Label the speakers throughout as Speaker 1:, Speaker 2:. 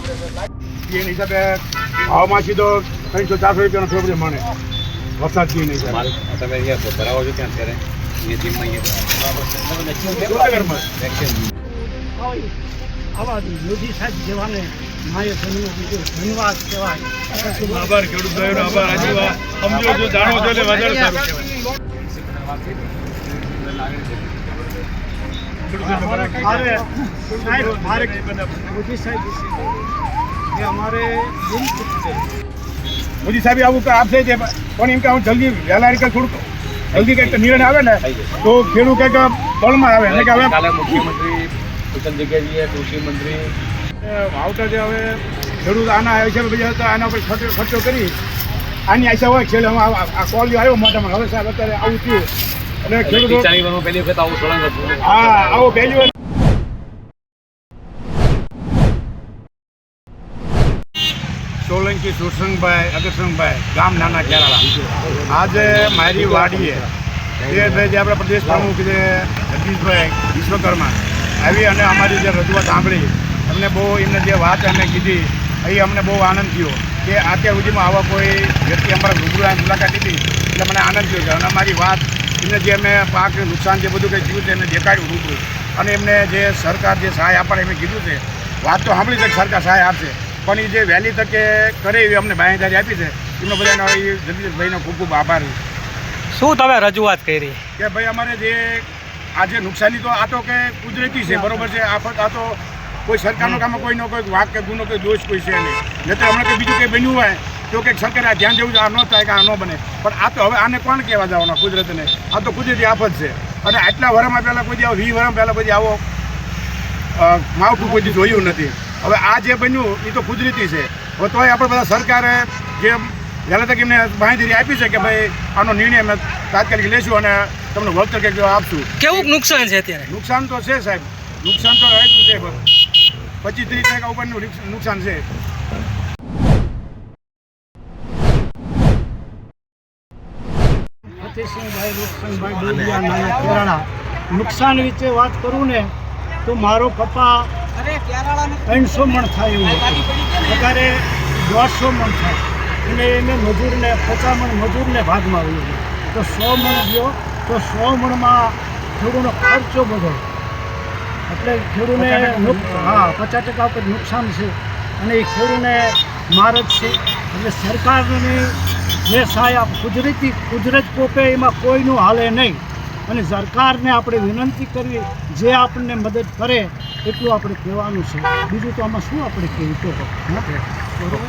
Speaker 1: એની હિસાબે ભાવમાં સીધો ત્રણસો ચારસો રૂપિયાનો ફેવરે મળે વરસાદ થઈને નહીં
Speaker 2: માલ તમે અહીંયા ભરાવો છો ક્યાં અત્યારે? અહીંયા જીમમાં અહીંયા
Speaker 3: આવા મોદી સાહેબ જેવાને ધન્યવાદ કહેવાય.
Speaker 1: આભાર ખેડૂત ભાઈઓનો આભાર હજી વા- સમજો જો જાણો છો એટલે વધારે સારું કહેવાય.
Speaker 3: મારે સાહેબ મારે મોદી સાહેબ
Speaker 1: આવું કે આપશે છે પણ એમ કે હું જલ્દી વહેલા રીતે થોડુંક જલ્દી કંઈક નિર્ણય આવે ને તો ખેડૂત કંઈક બળમાં આવે. એટલે કે હવે
Speaker 2: મુખ્યમંત્રી કુશલ જગ્યાએ કૃષિ મંત્રી.
Speaker 1: એ જે હવે ખેડૂત આના હિસાબે બીજા હતા આના પર ખર્ચો ખર્ચો કરી આની આશા હોય આ આ કોલ આવ્યો મોટામાં. હવે સાહેબ અત્યારે આવું થયું. એટલે ખેડૂતો
Speaker 2: પહેલી વખત આવું સળંગ હતું.
Speaker 1: હા આવો પહેલી વખત સોલંકી સુરસંગભાઈ અગરસંગભાઈ ગામ નાના કેરાળા આજે મારી વાડીએ જે જે આપણા પ્રદેશ પ્રમુખ છે જગદીશભાઈ વિશ્વકર્મા આવી અને અમારી જે રજૂઆત સાંભળી અમને બહુ એમને જે વાત અમે કીધી અહીં અમને બહુ આનંદ થયો કે અત્યાર સુધીમાં આવા કોઈ વ્યક્તિ અમારા રૂબરૂ મુલાકાત લીધી એટલે મને આનંદ થયો છે અને અમારી વાત એમને જે અમે પાક નુકસાન જે બધું કંઈ થયું છે એમને દેખાડ્યું રૂબરૂ. અને એમને જે સરકાર જે સહાય આપે એમને કીધું છે વાત તો સાંભળી છે કે સરકાર સહાય આપશે. પણ એ જે વહેલી તકે કરે એવી અમને બાંયધારી આપી છે એમનો બધાનો એ જગદીશભાઈનો ખૂબ ખૂબ આભાર.
Speaker 4: શું તમે રજૂઆત કરી?
Speaker 1: કે ભાઈ અમારે જે આજે નુકસાની તો આ તો કે કુદરતી છે બરોબર છે આફત આ તો કોઈ સરકારનો કામ કોઈનો કોઈ વાક કે ગુનો કોઈ દોષ કોઈ છે નહીં. નહીં તો હમણાં કંઈ બીજું કંઈ બન્યું હોય તો કંઈક સરકારે આ ધ્યાન દેવું આ ન થાય કે આ ન બને. પણ આ તો હવે આને કોણ કહેવા જવાના કુદરતને? આ તો કુદરતી આફત છે. અને આટલા વર્ષમાં પહેલાં કોઈ આવો વીસ વર્ષ પહેલાં કોઈ આવો માવઠું કોઈ જોયું નથી. હવે આ જે બન્યું એ તો કુદરતી છે. હવે તોય આપણે બધા સરકારે જે વહેલા તક એમને માહિતી આપી છે કે ભાઈ આનો નિર્ણય અમે તાત્કાલિક લેશું અને તમને વળતર કંઈક આપશું.
Speaker 4: કેવું નુકસાન છે અત્યારે?
Speaker 1: નુકસાન તો છે સાહેબ. નુકસાન તો છે પચીસ ત્રીસ ટકા ઉપરનું નુકસાન છે.
Speaker 3: ફતેહસિંહભાઈ રૂપસિંહભાઈ ડોડિયા નાના કેરાળા નુકસાન વિશે વાત કરું ને તો મારો કપા ત્રણસો મણ થાય એવું અત્યારે દોઢસો મણ થાય. અને એને મજૂરને પચાસ મણ મજૂરને ભાગમાં આવ્યું તો સો મણ ગયો તો સો મણમાં ખેડૂતનો ખર્ચો બધો. એટલે ખેડૂને નુક- હા પચાસ ટકા ઉપર નુકસાન છે. અને એ ખેડૂને માર જ છે. એટલે સરકારની જે સહાય કુદરતી, કુદરત કોપે એમાં કોઈનું હાલે નહીં. અને સરકારને આપણે વિનંતી કરવી, જે આપણને મદદ કરે, એટલું આપણે કહેવાનું છે. બીજું તો આમાં શું આપણે કહેવું તો? બરોબર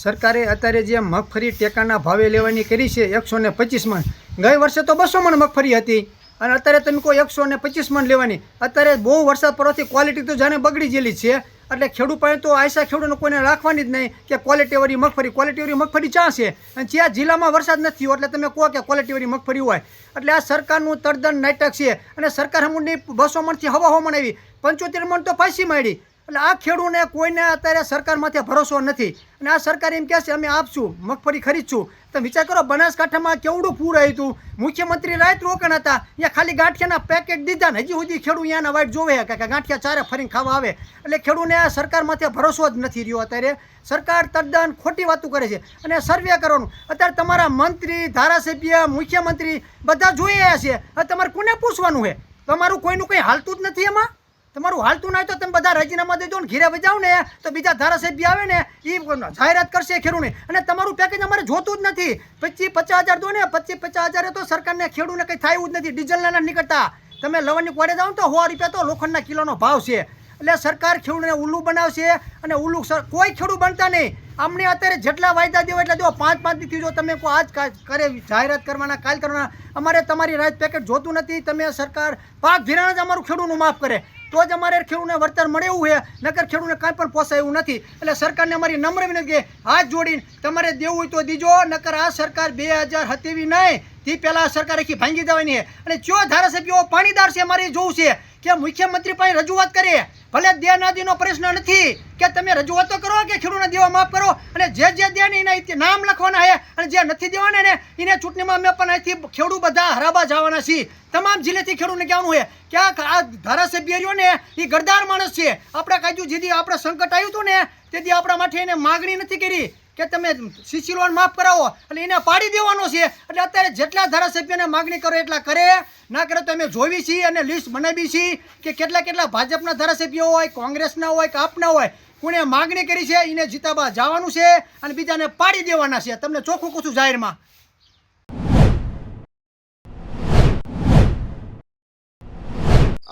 Speaker 5: સરકારે અત્યારે જે મગફળી ટેકાના ભાવે લેવાની કરી છે, એકસો ને પચીસ મણ. ગઈ વર્ષે તો બસો મણ મગફળી હતી. અને અત્યારે તમે કોઈ એકસો ને પચીસ મણ લેવાની. અત્યારે બહુ વરસાદ પડવાથી ક્વોલિટી તો જાણે બગડી ગયેલી છે. એટલે ખેડૂત પણ તો આયસા ખેડૂતને કોઈને રાખવાની જ નહીં કે ક્વોલિટીવાળી મગફળી ક્વોલિટીવાળી મગફળી ચા છે. અને જ્યાં જિલ્લામાં વરસાદ નથી એટલે તમે કહો કે ક્વોલિટીવાળી મગફળી હોય. એટલે આ સરકારનું તદ્દન નાટક છે. અને સરકાર હમણાંની બસો મણથી હવા હવામણ આવી. પંચોતેર મણ તો પાછી માંડી એટલે આ ખેડૂને કોઈને અત્યારે સરકાર માથે ભરોસો નથી. અને આ સરકાર એમ કહે છે, અમે આપશું, મગફળી ખરીદશું. તો વિચાર કરો, બનાસકાંઠામાં કેવડું પૂર આવ્યું હતું? મુખ્યમંત્રી રાત રોકણ હતા. અહીંયા ખાલી ગાંઠિયાના પેકેટ દીધા ને હજી સુધી ખેડૂત અહીંયાના વાઇટ જોવે કે ગાંઠિયા ચારે ફરીને ખાવા આવે. એટલે ખેડૂને આ સરકાર માથે ભરોસો જ નથી રહ્યો અત્યારે. સરકાર તદ્દન ખોટી વાતો કરે છે. અને સર્વે કરવાનું. અત્યારે તમારા મંત્રી, ધારાસભ્ય, મુખ્યમંત્રી બધા જોઈ રહ્યા છે. તમારે કોને પૂછવાનું છે? તમારું કોઈનું કંઈ હાલતું જ નથી એમાં? તમારું હાલતું નહીં તો તમે બધા રાજીનામા દેજો ને ઘીરે બજાવ ને, તો બીજા ધારાસભ્ય આવે ને એ જાહેરાત કરશે ખેડૂને. અને તમારું પેકેજ અમારે જોતું જ નથી. પચીસ પચાસ હજાર દો ને, પચીસ પચાસ હજારે તો સરકારને ખેડૂને કંઈ થાય જ નથી. ડીઝલના ના નીકળતા. તમે લવણની કોડે જાઓ તો સો રૂપિયા તો લોખંડના કિલોનો ભાવ છે. એટલે સરકાર ખેડૂતને ઉલ્લું બનાવશે અને ઉલ્લું કોઈ ખેડૂત બનતા નહીં. અમને અત્યારે જેટલા વાયદા દેવો એટલે જો પાંચ પાંચ દીથી જો તમે કોઈ આજ કરે જાહેરાત કરવાના, કાલ કરવાના, અમારે તમારી રાજ પેકેટ જોતું નથી. તમે સરકાર પાક ધિરાણ જ અમારું ખેડૂતનું માફ કરે. તો જ અમારે ખેડૂતને વળતર મળે એવું છે. નકર ખેડૂતને કાંઈ પણ પોસાય એવું નથી. એટલે સરકારને અમારી નમ્ર વિનંતી હાથ જોડીને તમારે દેવું હોય તો દીજો, નકર આ સરકાર બે હજાર હતી નહીં તે પહેલાં સરકાર આખી ભાંગી દેવાની અને જો ધારાસભ્યો પાણીદાર છે, મારે જોવું છે કે મુખ્યમંત્રી પાસે રજૂઆત કરે, ભલે દે નાદીનો પ્રશ્ન નથી કે તમે રજૂઆત કરો કે ખેડૂતને દેવા માફ કરો, અને જે જે દે ને એના નામ લખવાના છે અને જે નથી દેવાના ને, એને ચૂંટણીમાં અમે પણ અહીંથી ખેડૂત બધા હરાબા જવાના છીએ. તમામ જિલ્લેથી ખેડૂતને કહેવાનું છે કે આ ધારાસભ્ય રહ્યો ને એ ગરદાર માણસ છે. આપણે કાજુ જેથી આપણે સંકટ આવ્યું હતું ને, તેથી આપણા માટે એને માગણી નથી કરી. કે તમે સીસી લોન માફ કરાવો એટલે એને પાડી દેવાનો છે. એટલે અત્યારે જેટલા ધારાસભ્યોને માગણી કરો એટલા કરે. ના કરે તો અમે જોવી છીએ અને લિસ્ટ બનાવી છીએ કે કેટલા કેટલા ભાજપના ધારાસભ્યો હોય, કોંગ્રેસના હોય કે આપના હોય. કોણે માગણી કરી છે, એને જીતાબા જવાનું છે અને બીજાને પાડી દેવાના છે. તમને ચોખ્ખું કહું છું જાહેરમાં?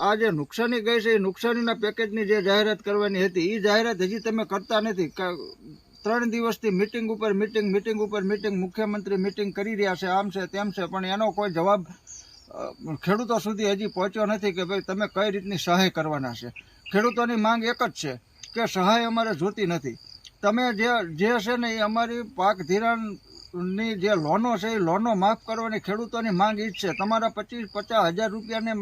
Speaker 6: આ જે નુકસાની ગઈ છે. એ નુકસાનીના પેકેજની જે જાહેરાત કરવાની હતી એ જાહેરાત હજી તમે કરતા નથી. ત્રણ દિવસથી મિટિંગ ઉપર મિટિંગ મિટિંગ ઉપર મિટિંગ મુખ્યમંત્રી મિટિંગ કરી રહ્યા છે, આમ છે તેમ છે, પણ એનો કોઈ જવાબ ખેડૂતો સુધી હજી પહોંચ્યો નથી કે ભાઈ તમે કઈ રીતની સહાય કરવાના છે. ખેડૂતોની માંગ એક જ છે કે સહાય અમારે જોતી નથી. તમે જે જે છે ને એ અમારી પાક ધિરાણની જે લોનો છે, એ લોનો માફ કરવાની ખેડૂતોની માંગ ઈ છે. તમારા પચીસ, પચાસ હજાર રૂપિયાને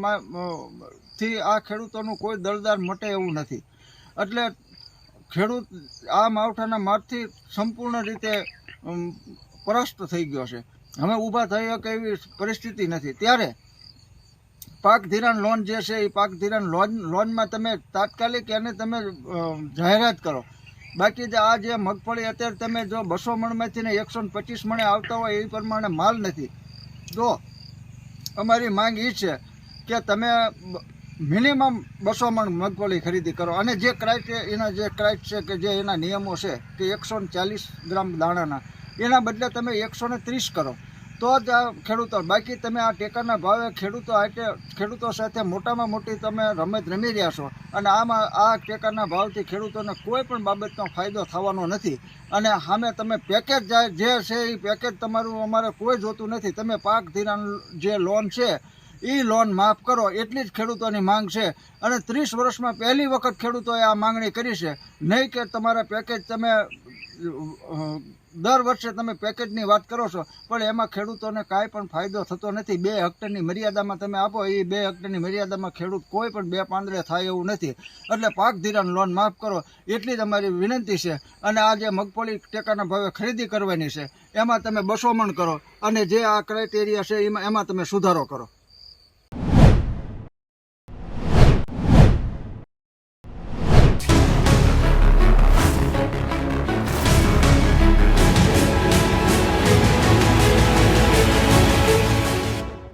Speaker 6: થી આ ખેડૂતોનું કોઈ દળદાર મટે એવું નથી. એટલે ખેડૂત આ માવઠાના મારથી સંપૂર્ણ રીતે પરસ્ત થઈ ગયો છે. હવે ઊભા થઈ શકે એવી પરિસ્થિતિ નથી. ત્યારે પાક ધિરાણ લોન જે છે, એ પાક ધિરાણ લોન, લોનમાં તમે તાત્કાલિક એને તમે જાહેરાત કરો. બાકી જે આ જે મગફળી અત્યારે તમે જો બસો મણમાંથી ને એકસો ને પચીસ મણે આવતા હોય એ પ્રમાણે માલ નથી. તો અમારી માંગ એ છે કે તમે મિનિમમ બસો મણ મગફળી ખરીદી કરો. અને જે ક્રાઇટ, એના જે ક્રાઇટ છે કે જે એના નિયમો છે કે એકસો ચાલીસ ગ્રામ દાણાના, એના બદલે તમે એકસો ને ત્રીસ કરો. તો જ આ ખેડૂતો, બાકી તમે આ ટેકાના ભાવે ખેડૂતો આટે ખેડૂતો સાથે મોટામાં મોટી તમે રમત રમી રહ્યા છો અને આમાં, આ ટેકાના ભાવથી ખેડૂતોને કોઈ પણ બાબતનો ફાયદો થવાનો નથી. અને સામે તમે પેકેજ જે છે એ પેકેજ તમારું અમારે કોઈ જોતું નથી. તમે પાક ધિરાણ જે લોન છે એ લોન માફ કરો, એટલી જ ખેડૂતોની માંગ છે. અને ત્રીસ વર્ષમાં પહેલી વખત ખેડૂતોએ આ માંગણી કરી છે. નહીં કે તમારા પેકેજ તમે દર વર્ષે તમે પેકેજની વાત કરો છો, પણ એમાં ખેડૂતોને કાંઈ પણ ફાયદો થતો નથી. બે હેક્ટરની મર્યાદામાં તમે આપો એ બે હેક્ટરની મર્યાદામાં ખેડૂત કોઈ પણ બે પાંદડે થાય એવું નથી. એટલે પાક ધિરાણ લોન માફ કરો, એટલી જ અમારી વિનંતી છે. અને આ જે મગફળી ટેકાના ભાવે ખરીદી કરવાની છે, એમાં તમે બસો મણ કરો. અને જે આ ક્રાઇટેરિયા છે, એમાં એમાં તમે સુધારો કરો.